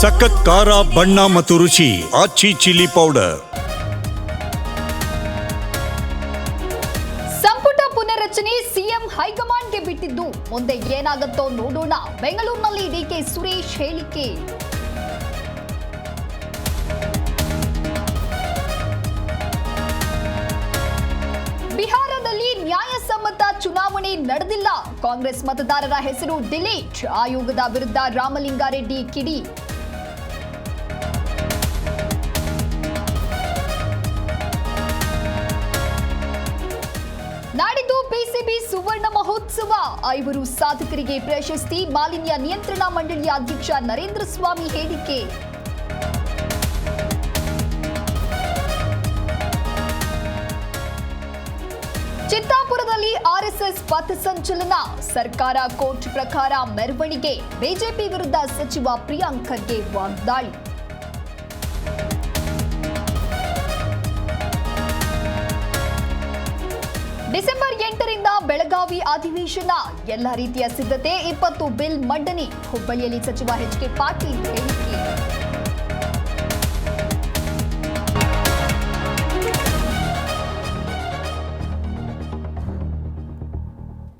ಸಖತ್ ಖಾರ, ಬಣ್ಣ ಮತ್ತು ರುಚಿ ಆಚಿ ಚಿಲ್ಲಿ ಪೌಡರ್. ಸಂಪುಟ ಪುನರ್ರಚನೆ ಸಿಎಂ ಹೈಕಮಾಂಡ್ಗೆ ಬಿಟ್ಟಿದ್ದು. ಮುಂದೆ ಏನಾಗುತ್ತೋ ನೋಡೋಣ. ಬೆಂಗಳೂರಿನಲ್ಲಿ ಡಿಕೆ ಸುರೇಶ್ ಹೇಳಿಕೆ. ಬಿಹಾರದಲ್ಲಿ ನ್ಯಾಯಸಮ್ಮತ ಚುನಾವಣೆ ನಡೆದಿಲ್ಲ. ಕಾಂಗ್ರೆಸ್ ಮತದಾರರ ಹೆಸರು ಡಿಲೀಟ್. ಆಯೋಗದ ವಿರುದ್ಧ ರಾಮಲಿಂಗಾರೆಡ್ಡಿ ಕಿಡಿ. ಪಿಸಿಬಿ ಸುವರ್ಣ ಮಹೋತ್ಸವ. ಐವರು ಸಾಧಕರಿಗೆ ಪ್ರಶಸ್ತಿ, ಮಾಲಿನ್ಯ ನಿಯಂತ್ರಣ ಮಂಡಳಿಯ ಅಧ್ಯಕ್ಷ ನರೇಂದ್ರ ಸ್ವಾಮಿ ಹೇಳಿಕೆ. ಚಿತ್ತಾಪುರದಲ್ಲಿ ಆರ್ಎಸ್ಎಸ್ ಪಥಸಂಚಲನ ಸರ್ಕಾರ ಕೋರ್ಟ್ ಪ್ರಕಾರ ಮೆರವಣಿಗೆ, ಬಿಜೆಪಿ ವಿರುದ್ಧ ಸಚಿವ ಪ್ರಿಯಾಂಕ್ ಖರ್ಗೆ ವಾಗ್ದಾಳಿ. ಡಿಸೆಂಬರ್ ಎಂಟರಿಂದ ಬೆಳಗಾವಿ ಅಧಿವೇಶನ. ಎಲ್ಲ ರೀತಿಯ ಸಿದ್ಧತೆ, ಇಪ್ಪತ್ತು ಬಿಲ್ ಮಂಡನೆ. ಹುಬ್ಬಳ್ಳಿಯಲ್ಲಿ ಸಚಿವ ಎಚ್ ಕೆ ಪಾಟೀಲ್ ಹೇಳಿಕೆ.